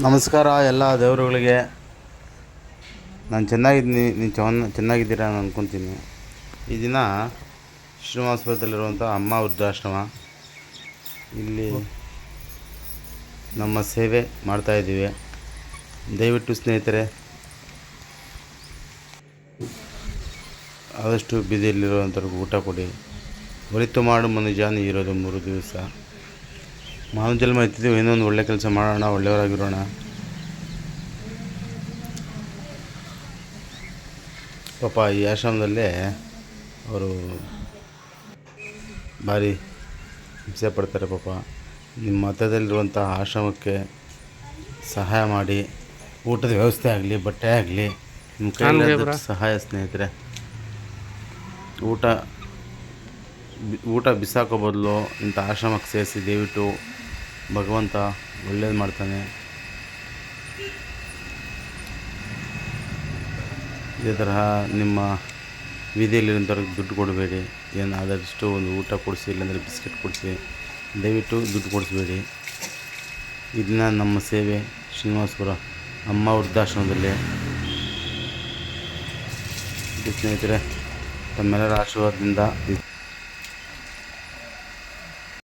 ನಮಸ್ಕಾರ ಎಲ್ಲ ದೇವರುಗಳಿಗೆ. ನಾನು ಚೆನ್ನಾಗಿದ್ದೀನಿ ನೀವು ಚೆನ್ನ ಚೆನ್ನಾಗಿದ್ದೀರಾ ನಾನು ಅಂದ್ಕೊತೀನಿ ಈ ದಿನ ಶ್ರೀನಿವಾಸಪುರದಲ್ಲಿರುವಂಥ ಅಮ್ಮ ವೃದ್ಧಾಶ್ರಮ. ಇಲ್ಲಿ ನಮ್ಮ ಸೇವೆ ಮಾಡ್ತಾಯಿದ್ದೀವಿ ದಯವಿಟ್ಟು ಸ್ನೇಹಿತರೆ, ಆದಷ್ಟು ಬೀದಿಯಲ್ಲಿರುವಂಥವ್ರಿಗೆ ಊಟ ಕೊಡಿ. ಒಳಿತು ಮಾಡು ಮನುಜಾನಿ ಇರೋದು ಮೂರು ದಿವಸ. ಮಾನವ ಜನ್ಮ ಎತ್ತಿದ್ದೀವಿ ಇನ್ನೊಂದು ಒಳ್ಳೆ ಕೆಲಸ ಮಾಡೋಣ ಒಳ್ಳೆಯವರಾಗಿರೋಣ. ಪಾಪ ಈ ಆಶ್ರಮದಲ್ಲೇ ಅವರು ಭಾರಿ ಹಿಂಸೆ ಪಡ್ತಾರೆ ಪಾಪ. ನಿಮ್ಮ ಮತದಲ್ಲಿರುವಂಥ ಆಶ್ರಮಕ್ಕೆ ಸಹಾಯ ಮಾಡಿ ಊಟದ ವ್ಯವಸ್ಥೆ ಆಗಲಿ ಬಟ್ಟೆ ಆಗಲಿ ನಿಮ್ಮ ಕೈಯಲ್ಲಿ ಸಹಾಯ ಸ್ನೇಹಿತರೆ. ಊಟ ಊಟ ಬಿಸಾಕೋ ಬದಲು ಇಂಥ ಆಶ್ರಮಕ್ಕೆ ಸೇರಿಸಿ ದಯವಿಟ್ಟು ಭಗವಂತ ಒಳ್ಳೇದು ಮಾಡ್ತಾನೆ. ಇದೇ ತರಹ ನಿಮ್ಮ ಬೀದಿಯಲ್ಲಿರೋಂಥವ್ರಿಗೆ ದುಡ್ಡು ಕೊಡಬೇಡಿ. ಏನು ಆದಷ್ಟು ಒಂದು ಊಟ ಕೊಡಿಸಿ, ಇಲ್ಲಾಂದರೆ ಬಿಸ್ಕೆಟ್ ಕೊಡಿಸಿ, ದಯವಿಟ್ಟು ದುಡ್ಡು ಕೊಡಿಸ್ಬೇಡಿ. ಇದನ್ನ ನಮ್ಮ ಸೇವೆ ಶ್ರೀನಿವಾಸಪುರ ಅಮ್ಮ ವೃದ್ಧಾಶ್ರಮದಲ್ಲಿ. ಸ್ನೇಹಿತರೆ, ತಮ್ಮೆಲ್ಲರ ಆಶೀರ್ವಾದದಿಂದ